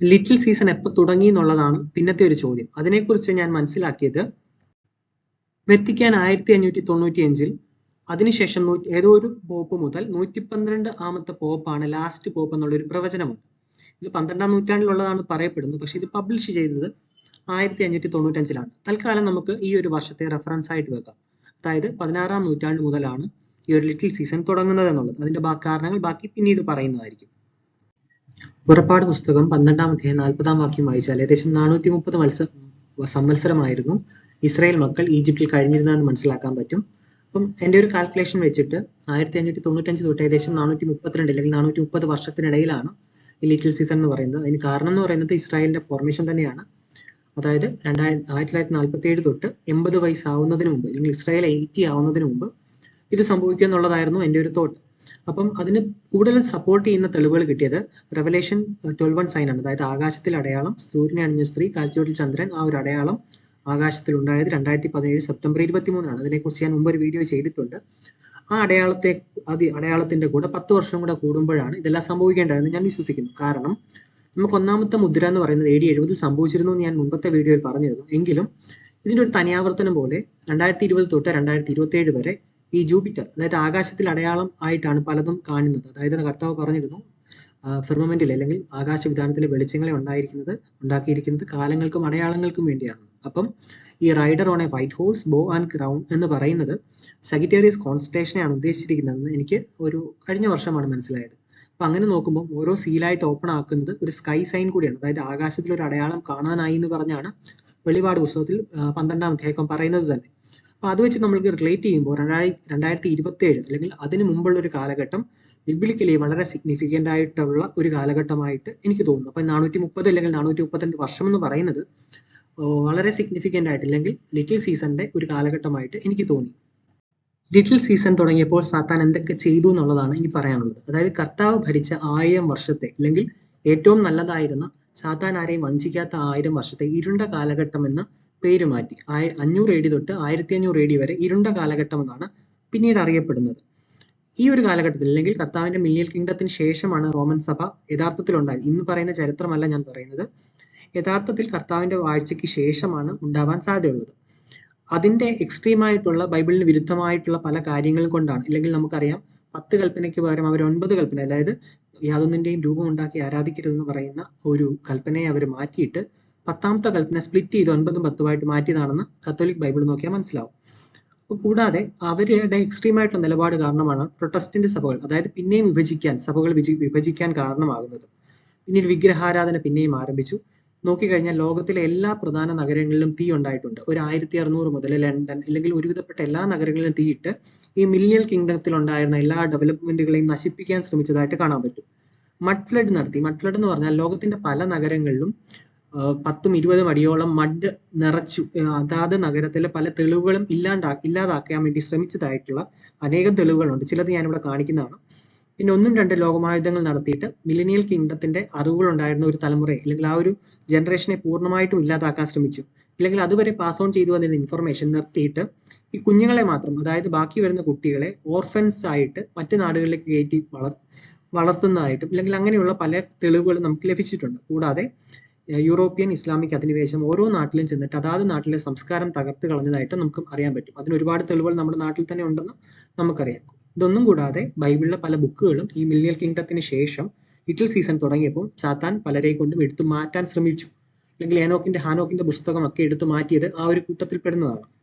Little season എപ്പോൾ തുടങ്ങി എന്നുള്ളതാണ് പിന്നത്തെ ഒരു ചോദ്യം. അതിനെക്കുറിച്ച് ഞാൻ മനസ്സിലാക്കിയത് വെത്തിക്കാൻ ആയിരത്തി അഞ്ഞൂറ്റി തൊണ്ണൂറ്റി അഞ്ചിൽ അതിനുശേഷം ഏതോ ഒരു പോപ്പ് മുതൽ നൂറ്റി പന്ത്രണ്ട് ആമത്തെ പോപ്പാണ് ലാസ്റ്റ് പോപ്പ് എന്നുള്ള ഒരു പ്രവചനമുണ്ട്. ഇത് പന്ത്രണ്ടാം നൂറ്റാണ്ടിലുള്ളതാണ് പറയപ്പെടുന്നത്. പക്ഷെ ഇത് പബ്ലിഷ് ചെയ്തത് ആയിരത്തി അഞ്ഞൂറ്റി തൊണ്ണൂറ്റഞ്ചിലാണ് തൽക്കാലം നമുക്ക് ഈ ഒരു വർഷത്തെ റെഫറൻസ് ആയിട്ട് വെക്കാം. അതായത് പതിനാറാം നൂറ്റാണ്ട് മുതലാണ് ഈ ഒരു ലിറ്റിൽ സീസൺ തുടങ്ങുന്നത് എന്നുള്ളത്. അതിന്റെ കാരണങ്ങൾ ബാക്കി പിന്നീട് പറയുന്നതായിരിക്കും. പുറപ്പാട് പുസ്തകം പന്ത്രണ്ടാം അധ്യായം നാൽപ്പതാം വാക്യം വായിച്ചാൽ ഏകദേശം നാനൂറ്റി മുപ്പത് മത്സ സംവത്സരമായിരുന്നു ഇസ്രായേൽ മക്കൾ ഈജിപ്തിൽ കഴിഞ്ഞിരുന്നതെന്ന് മനസ്സിലാക്കാൻ പറ്റും. അപ്പം എന്റെ ഒരു കാൽക്കുലേഷൻ വെച്ചിട്ട് ആയിരത്തി അഞ്ഞൂറ്റി തൊണ്ണൂറ്റഞ്ച് തൊട്ട് ഏകദേശം നാനൂറ്റി മുപ്പത്തിരണ്ട് അല്ലെങ്കിൽ നാനൂറ്റി മുപ്പത് വർഷത്തിനിടയിലാണ് ഈ ലിറ്റിൽ സീസൺ എന്ന് പറയുന്നത്. അതിന് കാരണം എന്ന് പറയുന്നത് ഇസ്രായേലിന്റെ ഫോർമേഷൻ തന്നെയാണ്. അതായത് രണ്ടായിരത്തി ആയിരത്തി തൊള്ളായിരത്തി നാൽപ്പത്തി ഏഴ് തൊട്ട് എൺപത് വയസ്സാവുന്നതിന് മുമ്പ് അല്ലെങ്കിൽ ഇസ്രായേൽ എയ്റ്റി ആവുന്നതിന് മുമ്പ് ഇത് സംഭവിക്കുക എന്നുള്ളതായിരുന്നു എന്റെ ഒരു തോട്ട് അപ്പം അതിന് കൂടുതൽ സപ്പോർട്ട് ചെയ്യുന്ന തെളിവുകൾ കിട്ടിയത് റെവലേഷൻ ട്വൽവ് വൺ സൈൻ ആണ്. അതായത് ആകാശത്തിൽ അടയാളം സൂര്യനെ അണിഞ്ഞ സ്ത്രീ കാൽച്ചുവട്ടിൽ ചന്ദ്രൻ ആ ഒരു അടയാളം ആകാശത്തിൽ ഉണ്ടായത് രണ്ടായിരത്തി പതിനേഴ് സെപ്റ്റംബർ ഇരുപത്തി മൂന്നിനാണ് അതിനെക്കുറിച്ച് ഞാൻ മുമ്പ് ഒരു വീഡിയോ ചെയ്തിട്ടുണ്ട്. ആ അടയാളത്തെ അത് അടയാളത്തിന്റെ കൂടെ പത്ത് വർഷം കൂടെ കൂടുമ്പോഴാണ് ഇതെല്ലാം സംഭവിക്കേണ്ടതെന്ന് ഞാൻ വിശ്വസിക്കുന്നു. കാരണം നമുക്ക് ഒന്നാമത്തെ മുദ്ര എന്ന് പറയുന്നത് എ ഡി എഴുപതിൽ സംഭവിച്ചിരുന്നു എന്ന് ഞാൻ മുമ്പത്തെ വീഡിയോയിൽ പറഞ്ഞിരുന്നു. എങ്കിലും ഇതിന്റെ ഒരു തനിയാവർത്തനം പോലെ രണ്ടായിരത്തി ഇരുപത് തൊട്ട് രണ്ടായിരത്തി ഇരുപത്തി ഏഴ് വരെ ഈ ജൂപ്പിറ്റർ അതായത് ആകാശത്തിൽ അടയാളം ആയിട്ടാണ് പലതും കാണുന്നത്. അതായത് കർത്താവ് പറഞ്ഞിരുന്നു ഫിർമമെന്റിൽ അല്ലെങ്കിൽ ആകാശ വിധാനത്തിലെ വെളിച്ചങ്ങളെ ഉണ്ടായിരിക്കുന്നത് ഉണ്ടാക്കിയിരിക്കുന്നത് കാലങ്ങൾക്കും അടയാളങ്ങൾക്കും വേണ്ടിയാണ്. അപ്പം ഈ rider on a white horse bow and crown എന്ന് പറയുന്നത് സഗിറ്റേറിയസ് കോൺസ്റ്റേഷനെയാണ് ഉദ്ദേശിച്ചിരിക്കുന്നതെന്ന് എനിക്ക് ഒരു കഴിഞ്ഞ വർഷമാണ് മനസ്സിലായത്. അപ്പൊ അങ്ങനെ നോക്കുമ്പോൾ ഓരോ സീലായിട്ട് ഓപ്പൺ ആക്കുന്നത് ഒരു സ്കൈ സൈൻ കൂടിയാണ്. അതായത് ആകാശത്തിൽ ഒരു അടയാളം കാണാനായി എന്ന് പറഞ്ഞാണ് വെളിപാട് പുസ്തകത്തിൽ പന്ത്രണ്ടാം അധ്യായം പറയുന്നത് തന്നെ. അപ്പൊ അത് വെച്ച് നമ്മൾക്ക് റിലേറ്റ് ചെയ്യുമ്പോൾ രണ്ടായിരത്തി രണ്ടായിരത്തി ഇരുപത്തി ഏഴ് അല്ലെങ്കിൽ അതിന് മുമ്പുള്ള ഒരു കാലഘട്ടം ബിബ്ലിക്കലി വളരെ സിഗ്നിഫിക്കന്റ് ആയിട്ടുള്ള ഒരു കാലഘട്ടമായിട്ട് എനിക്ക് തോന്നുന്നു. അപ്പൊ നാനൂറ്റി മുപ്പത് അല്ലെങ്കിൽ നാനൂറ്റി മുപ്പത്തിരണ്ട് വർഷം എന്ന് പറയുന്നത് വളരെ സിഗ്നിഫിക്കന്റ് ആയിട്ട് അല്ലെങ്കിൽ ലിറ്റിൽ സീസണിന്റെ ഒരു കാലഘട്ടമായിട്ട് എനിക്ക് തോന്നി. ലിറ്റിൽ സീസൺ തുടങ്ങിയപ്പോൾ സാത്താൻ എന്തൊക്കെ ചെയ്തു എന്നുള്ളതാണ് ഇനി പറയാനുള്ളത്. അതായത് കർത്താവ് ഭരിച്ച ആയിരം വർഷത്തെ അല്ലെങ്കിൽ ഏറ്റവും നല്ലതായിരുന്ന സാത്താൻ ആരെയും വഞ്ചിക്കാത്ത ആയിരം വർഷത്തെ ഇരുണ്ട കാലഘട്ടം എന്ന പേര് മാറ്റി. ആയി അഞ്ഞൂറ് എ ഡി തൊട്ട് ആയിരത്തി അഞ്ഞൂറ് എ ഡി വരെ ഇരുണ്ട കാലഘട്ടം എന്നാണ് പിന്നീട് അറിയപ്പെടുന്നത്. ഈ ഒരു കാലഘട്ടത്തിൽ അല്ലെങ്കിൽ കർത്താവിന്റെ മില്ലിയൽ കിങ്ഡത്തിന് ശേഷമാണ് റോമൻ സഭ യഥാർത്ഥത്തിൽ ഉണ്ടായത് ഇന്ന് പറയുന്ന ചരിത്രമല്ല ഞാൻ പറയുന്നത്. യഥാർത്ഥത്തിൽ കർത്താവിന്റെ വാഴ്ചയ്ക്ക് ശേഷമാണ് ഉണ്ടാവാൻ സാധ്യതയുള്ളത്. അതിന്റെ എക്സ്ട്രീം ആയിട്ടുള്ള ബൈബിളിന് വിരുദ്ധമായിട്ടുള്ള പല കാര്യങ്ങളും കൊണ്ടാണ്. അല്ലെങ്കിൽ നമുക്കറിയാം പത്ത് കൽപ്പനയ്ക്ക് പകരം അവർ ഒൻപത് കൽപ്പന അതായത് യാതൊന്നിന്റെയും രൂപം ഉണ്ടാക്കി ആരാധിക്കരുതെന്ന് പറയുന്ന ഒരു കൽപ്പനയെ അവർ മാറ്റിയിട്ട് പത്താമത്തെ കൽപ്പന സ്പ്ലിറ്റ് ചെയ്ത് ഒൻപതും പത്തുമായിട്ട് മാറ്റിയതാണെന്ന് കത്തോലിക് ബൈബിൾ നോക്കിയാൽ മനസ്സിലാവും. കൂടാതെ അവരുടെ എക്സ്ട്രീം ആയിട്ടുള്ള നിലപാട് കാരണമാണ് പ്രൊട്ടസ്റ്റന്റ് സഭകൾ അതായത് പിന്നെയും വിഭജിക്കാൻ സഭകൾ വിഭജിക്കാൻ കാരണമാകുന്നത്. പിന്നീട് വിഗ്രഹാരാധന പിന്നെയും ആരംഭിച്ചു. നോക്കിക്കഴിഞ്ഞാൽ ലോകത്തിലെ എല്ലാ പ്രധാന നഗരങ്ങളിലും തീ ഉണ്ടായിട്ടുണ്ട്. ഒരു ആയിരത്തി അറുന്നൂറ് മുതൽ ലണ്ടൻ അല്ലെങ്കിൽ ഒരുവിധപ്പെട്ട എല്ലാ നഗരങ്ങളിലും തീയിട്ട് ഈ മില്ലിയൽ കിങ്ഡത്തിൽ ഉണ്ടായിരുന്ന എല്ലാ ഡെവലപ്മെന്റുകളെയും നശിപ്പിക്കാൻ ശ്രമിച്ചതായിട്ട് കാണാൻ പറ്റും. മഡ് ഫ്ലഡ് നടത്തി. മഡ് ഫ്ലഡ് എന്ന് പറഞ്ഞാൽ ലോകത്തിന്റെ പല നഗരങ്ങളിലും പത്തും ഇരുപതും അടിയോളം മഡ് നിറച്ചു. അതാത് നഗരത്തിലെ പല തെളിവുകളും ഇല്ലാണ്ടാ ഇല്ലാതാക്കാൻ വേണ്ടി ശ്രമിച്ചതായിട്ടുള്ള അനേകം തെളിവുകളുണ്ട്. ചിലത് ഞാനിവിടെ കാണിക്കുന്നതാണ്. പിന്നെ ഒന്നും രണ്ട് ലോകമായുധങ്ങൾ നടത്തിയിട്ട് മിലിനിയൽ കിങ്ഡത്തിന്റെ അറിവുകൾ ഉണ്ടായിരുന്ന ഒരു തലമുറയെ അല്ലെങ്കിൽ ആ ഒരു ജനറേഷനെ പൂർണമായിട്ടും ഇല്ലാതാക്കാൻ ശ്രമിച്ചു. അല്ലെങ്കിൽ അതുവരെ പാസ് ഓൺ ചെയ്തു വന്നിരുന്ന ഇൻഫർമേഷൻ നിർത്തിയിട്ട് ഈ കുഞ്ഞുങ്ങളെ മാത്രം അതായത് ബാക്കി വരുന്ന കുട്ടികളെ ഓർഫൻസ് ആയിട്ട് മറ്റു നാടുകളിലേക്ക് കയറ്റി വളർ വളർത്തുന്നതായിട്ടും അല്ലെങ്കിൽ അങ്ങനെയുള്ള പല തെളിവുകളും നമുക്ക് ലഭിച്ചിട്ടുണ്ട്. കൂടാതെ യൂറോപ്യൻ ഇസ്ലാമിക് അധിനിവേശം ഓരോ നാട്ടിലും ചെന്നിട്ട് അതാത് നാട്ടിലെ സംസ്കാരം തകർത്ത് കളഞ്ഞതായിട്ട് നമുക്ക് അറിയാൻ പറ്റും. അതിന് ഒരുപാട് തെളിവുകൾ നമ്മുടെ നാട്ടിൽ തന്നെ ഉണ്ടെന്ന് നമുക്കറിയാം. ഇതൊന്നും കൂടാതെ ബൈബിളിലെ പല ബുക്കുകളും ഈ മില്ലിയൽ കിങ്ഡത്തിന് ശേഷം ലിറ്റിൽ സീസൺ തുടങ്ങിയപ്പോൾ സാത്താൻ പലരെ കൊണ്ടും എടുത്തു മാറ്റാൻ ശ്രമിച്ചു. അല്ലെങ്കിൽ ഏനോക്കിന്റെ ഹാനോക്കിന്റെ പുസ്തകമൊക്കെ എടുത്തു മാറ്റിയത് ആ ഒരു കൂട്ടത്തിൽ പെടുന്നതാണ്.